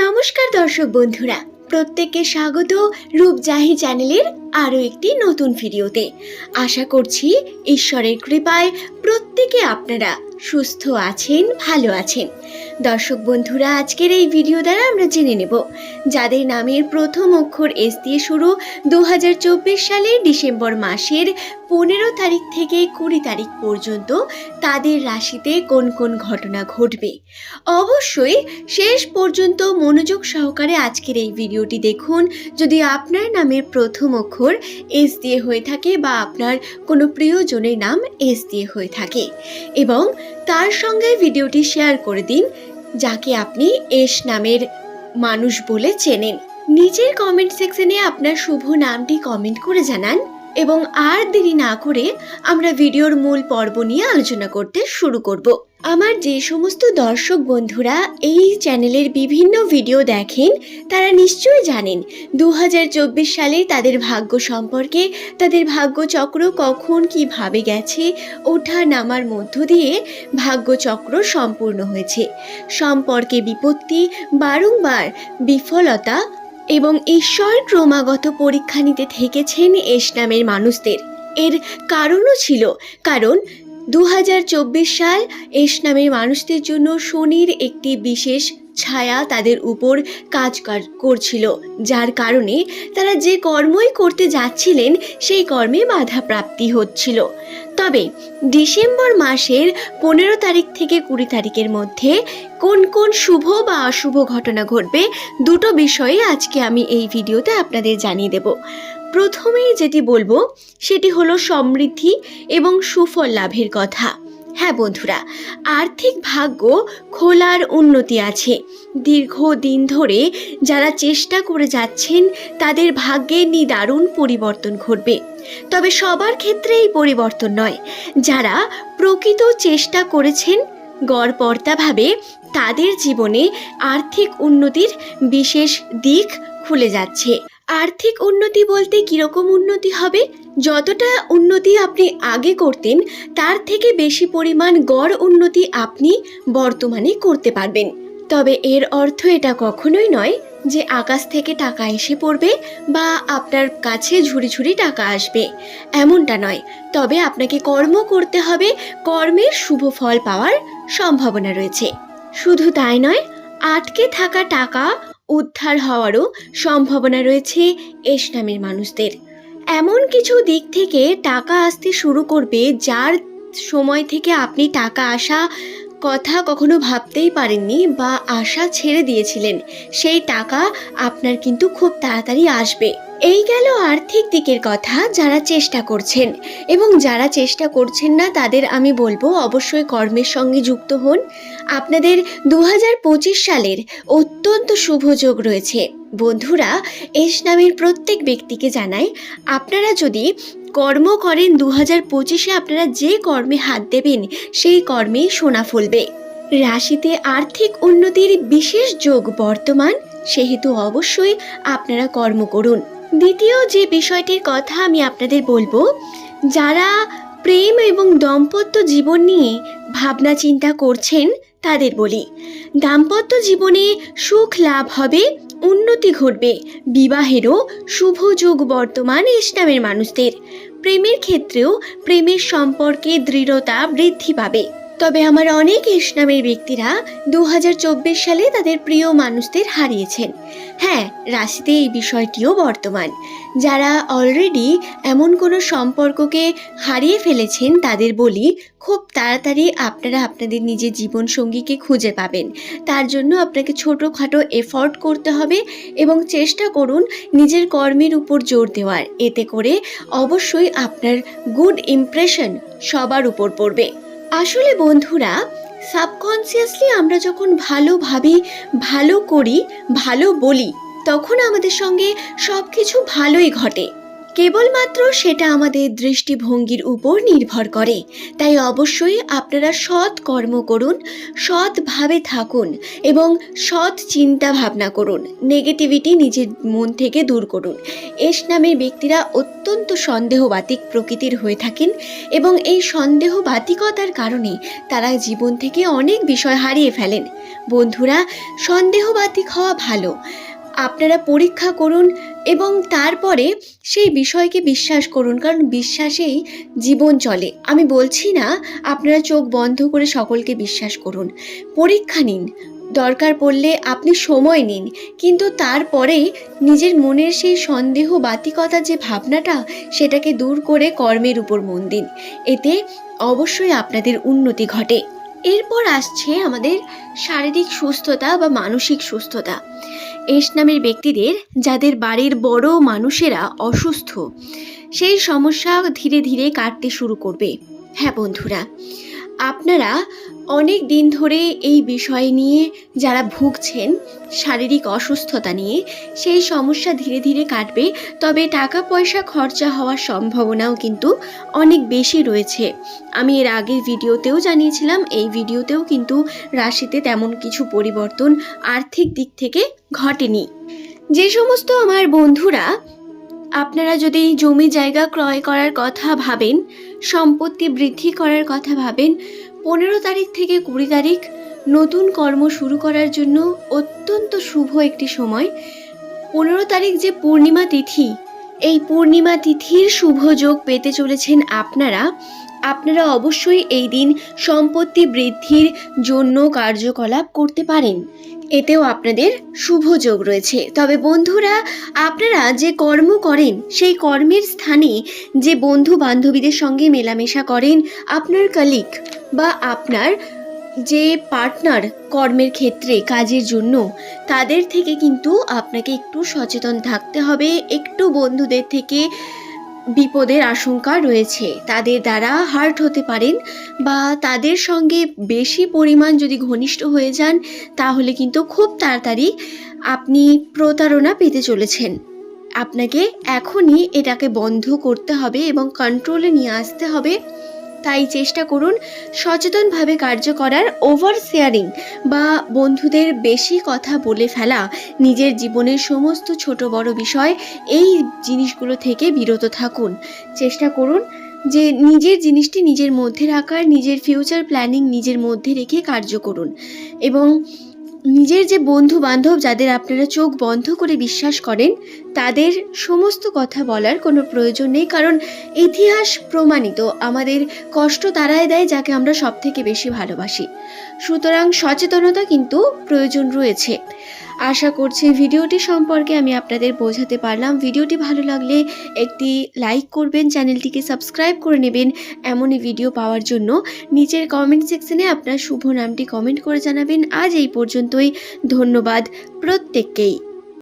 নমস্কার দর্শক বন্ধুরা, প্রত্যেককে স্বাগত রূপজাহি চ্যানেলের আরও একটি নতুন ভিডিওতে। আশা করছি ঈশ্বরের কৃপায় প্রত্যেকে আপনারা সুস্থ আছেন, ভালো আছেন। দর্শক বন্ধুরা, আজকের এই ভিডিও দ্বারা আমরা জেনে নেব, যাদের নামের প্রথম অক্ষর এস দিয়ে শুরু দু হাজার চব্বিশ সালের ডিসেম্বর মাসের পনেরো তারিখ থেকে কুড়ি তারিখ পর্যন্ত তাদের রাশিতে কোন কোন ঘটনা ঘটবে। অবশ্যই শেষ পর্যন্ত মনোযোগ সহকারে আজকের এই ভিডিওটি দেখুন। যদি আপনার নামের প্রথম অক্ষর এস দিয়ে হয়ে থাকে বা আপনার কোনো প্রিয়জনের নাম এস দিয়ে হয়ে থাকে এবং তার সঙ্গে ভিডিওটি শেয়ার করে দিন, যাকে আপনি এস নামের মানুষ বলে চেনেন। নিচের কমেন্ট সেকশনে আপনার শুভ নামটি কমেন্ট করে জানান। এবং আর দেরি না করে আমরা ভিডিওর মূল পর্ব নিয়ে আলোচনা করতে শুরু করব। আমার যে সমস্ত দর্শক বন্ধুরা এই চ্যানেলের বিভিন্ন ভিডিও দেখেন, তারা নিশ্চয়ই জানেন দু হাজার চব্বিশ সালে তাদের ভাগ্য সম্পর্কে, তাদের ভাগ্যচক্র কখন কীভাবে গেছে, ওঠা নামার মধ্য দিয়ে ভাগ্যচক্র সম্পূর্ণ হয়েছে। সম্পর্কে বিপত্তি, বারংবার বিফলতা এবং ঈশ্বর ক্রমাগত পরীক্ষা নিতে থেকেছেন এস নামের মানুষদের। এর কারণও ছিল, কারণ দু হাজার চব্বিশ সাল এস নামের মানুষদের জন্য শনির একটি বিশেষ ছায়া তাদের উপর কাজ কর- করছিল, যার কারণে তারা যে কর্মই করতে যাচ্ছিলেন, সেই কর্মে বাধা প্রাপ্তি হচ্ছিল। তবে ডিসেম্বর মাসের পনেরো তারিখ থেকে কুড়ি তারিখের মধ্যে কোন কোন শুভ বা অশুভ ঘটনা ঘটবে দুটো বিষয়ে আজকে আমি এই ভিডিওতে আপনাদের জানিয়ে দেব। প্রথমেই যেটি বলব, সেটি হলো সমৃদ্ধি এবং সুফল লাভের কথা। হ্যাঁ বন্ধুরা, আর্থিক ভাগ্য খোলার উন্নতি আছে। দীর্ঘদিন ধরে যারা চেষ্টা করে যাচ্ছেন, তাদের ভাগ্যে নিদারুণ পরিবর্তন ঘটবে। তবে সবার ক্ষেত্রে এই পরিবর্তন নয়। যারা প্রকৃত চেষ্টা করেছেন গড়পর্তাভাবে তাদের জীবনে আর্থিক উন্নতির বিশেষ দিক খুলে যাচ্ছে। আর্থিক উন্নতি বলতে কীরকম উন্নতি হবে? যতটা উন্নতি আপনি আগে করতেন, তার থেকে বেশি পরিমাণ গড় উন্নতি আপনি বর্তমানে করতে পারবেন। তবে এর অর্থ এটা কখনোই নয় যে আকাশ থেকে টাকা এসে পড়বে বা আপনার কাছে ঝুড়ি ঝুড়ি টাকা আসবে। এমনটা নয়। তবে আপনাকে কর্ম করতে হবে, কর্মের শুভ ফল পাওয়ার সম্ভাবনা রয়েছে। শুধু তাই নয় আটকে থাকা টাকা উদ্ধার হওয়ারও সম্ভাবনা রয়েছে এস নামের মানুষদের। এমন কিছু দিক থেকে টাকা আসতে শুরু করবে যার সময় থেকে আপনি টাকা আসা কথা কখনো ভাবতেই পারেননি বা আশা ছেড়ে দিয়েছিলেন। সেই টাকা আপনার কিন্তু খুব তাড়াতাড়ি আসবে। এই গেল আর্থিক দিকের কথা যারা চেষ্টা করছেন। এবং যারা চেষ্টা করছেন না, তাদের আমি বলব অবশ্যই কর্মের সঙ্গে যুক্ত হন। আপনাদের দু হাজার পঁচিশ সালের অত্যন্ত শুভ যোগ রয়েছে। বন্ধুরা, এস নামের প্রত্যেক ব্যক্তিকে জানাই, আপনারা যদি কর্ম করেন দু হাজার পঁচিশে আপনারা যে কর্মে হাত দেবেন, সেই কর্মেই সোনা ফলবে। রাশিতে আর্থিক উন্নতির বিশেষ যোগ বর্তমান, সেহেতু অবশ্যই আপনারা কর্ম করুন। দ্বিতীয় যে বিষয়টির কথা আমি আপনাদের বলব, যারা প্রেম এবং দাম্পত্য জীবন নিয়ে ভাবনা চিন্তা করছেন, তাদের বলি। দাম্পত্য জীবনে সুখ লাভ হবে উন্নতি ঘটবে। বিবাহেরও শুভ যোগ বর্তমান ইসলামের মানুষদের। প্রেমের ক্ষেত্রেও প্রেমের সম্পর্কে দৃঢ়তা বৃদ্ধি পাবে। তবে আমার অনেক ইসলামের ব্যক্তিরা দু হাজার চব্বিশ সালে তাদের প্রিয় মানুষদের হারিয়েছেন। হ্যাঁ রাশিতে এই বিষয়টিও বর্তমান। যারা অলরেডি এমন কোনো সম্পর্ককে হারিয়ে ফেলেছেন তাদের বলি, খুব তাড়াতাড়ি আপনারা আপনাদের নিজের জীবনসঙ্গীকে খুঁজে পাবেন। তার জন্য আপনাকে ছোটোখাটো এফর্ট করতে হবে এবং চেষ্টা করুন নিজের কর্মের উপর জোর দেওয়ার। এতে করে অবশ্যই আপনার গুড ইমপ্রেশন সবার উপর পড়বে। আসলে বন্ধুরা সাবকনসিয়াসলি আমরা যখন ভালোভাবে ভালো করি, ভালো বলি, তখন আমাদের সঙ্গে সব কিছু ভালোই ঘটে। কেবলমাত্র সেটা আমাদের দৃষ্টিভঙ্গির উপর নির্ভর করে। তাই অবশ্যই আপনারা সৎ কর্ম করুন সৎভাবে থাকুন এবং সৎ চিন্তা ভাবনা করুন, নেগেটিভিটি নিজের মন থেকে দূর করুন। এস নামের ব্যক্তিরা অত্যন্ত সন্দেহবাতিক প্রকৃতির হয়ে থাকেন এবং এই সন্দেহবাতিকতার কারণে তারা জীবন থেকে অনেক বিষয় হারিয়ে ফেলেন। বন্ধুরা, সন্দেহবাতিক হওয়া ভালো। আপনারা পরীক্ষা করুন এবং তারপরে সেই বিষয়কে বিশ্বাস করুন, কারণ বিশ্বাসেই জীবন চলে। আমি বলছি না, আপনারা চোখ বন্ধ করে সকলকে বিশ্বাস করুন। পরীক্ষা নিন, দরকার পড়লে আপনি সময় নিন, কিন্তু তারপরে নিজের মনের সেই সন্দেহ বাতিকতা যে ভাবনাটা, সেটাকে দূর করে কর্মের উপর মন দিন। এতে অবশ্যই আপনাদের উন্নতি ঘটে। এরপর আসছে আমাদের শারীরিক সুস্থতা বা মানসিক সুস্থতা। এস নামের ব্যক্তিদের, যাদের বাড়ির বড় মানুষেরা অসুস্থ, সেই সমস্যা ধীরে ধীরে কাটতে শুরু করবে। হ্যাঁ বন্ধুরা আপনারা অনেক দিন ধরে এই বিষয় নিয়ে যারা ভুগছেন, শারীরিক অসুস্থতা নিয়ে, সেই সমস্যা ধীরে ধীরে কাটবে। তবে টাকা পয়সা খরচা হওয়ার সম্ভাবনাও কিন্তু অনেক বেশি রয়েছে। আমি এর আগের ভিডিওতেও জানিয়েছিলাম, এই ভিডিওতেও কিন্তু রাশিতে তেমন কিছু পরিবর্তন আর্থিক দিক থেকে ঘটেনি। যে সমস্ত আমার বন্ধুরা আপনারা যদি জমি জায়গা ক্রয় করার কথা ভাবেন, সম্পত্তি বৃদ্ধি করার কথা ভাবেন, পনেরো তারিখ থেকে কুড়ি তারিখ নতুন কর্ম শুরু করার জন্য অত্যন্ত শুভ একটি সময়। পনেরো তারিখ যে পূর্ণিমা তিথি, এই পূর্ণিমা তিথির শুভ যোগ পেতে চলেছেন আপনারা। আপনারা অবশ্যই এই দিন সম্পত্তি বৃদ্ধির জন্য কার্যকলাপ করতে পারেন। এতেও আপনাদের শুভ যোগ রয়েছে। তবে বন্ধুরা, আপনারা যে কর্ম করেন, সেই কর্মের স্থানে যে বন্ধু বান্ধবীদের সঙ্গে মেলামেশা করেন, আপনার কালিক বা আপনার যে পার্টনার কর্মের ক্ষেত্রে কাজের জন্য, তাদের থেকে কিন্তু আপনাকে একটু সচেতন থাকতে হবে, একটু বন্ধুদের থেকে বিপদের আশঙ্কা রয়েছে। তাদের দ্বারা হার্ট হতে পারেন বা তাদের সঙ্গে বেশি পরিমাণ যদি ঘনিষ্ঠ হয়ে যান, তাহলে কিন্তু খুব তাড়াতাড়ি আপনি প্রতারণা পেতে চলেছেন। আপনাকে এখনই এটাকে বন্ধ করতে হবে এবং কন্ট্রোলে নিয়ে আসতে হবে। তাই চেষ্টা করুন সচেতনভাবে কার্য করার ওভার শেয়ারিং বা বন্ধুদের বেশি কথা বলে ফেলা, নিজের জীবনের সমস্ত ছোট বড় বিষয় এই জিনিসগুলো থেকে বিরত থাকুন। চেষ্টা করুন যে নিজের জিনিসটি নিজের মধ্যে রাখার, নিজের ফিউচার প্ল্যানিং নিজের মধ্যে রেখে কার্য করুন এবং নিজের যে বন্ধু বান্ধব যাদের আপনারা চোখ বন্ধ করে বিশ্বাস করেন, তাদের সমস্ত কথা বলার কোনো প্রয়োজন নেই, কারণ ইতিহাস প্রমাণিত। আমাদের কষ্ট তারাই দেয়, যাকে আমরা সব থেকে বেশি ভালোবাসি। সুতরাং সচেতনতা কিন্তু প্রয়োজন রয়েছে। আশা করছি ভিডিওটি সম্পর্কে আমি আপনাদের বোঝাতে পারলাম। ভিডিওটি ভালো লাগলে একটি লাইক করবেন, চ্যানেলটিকে সাবস্ক্রাইব করে নেবেন এমনই ভিডিও পাওয়ার জন্য। নিচের কমেন্ট সেকশনে আপনার শুভ নামটি কমেন্ট করে জানাবেন। আজ এই পর্যন্তই। ধন্যবাদ প্রত্যেককেই।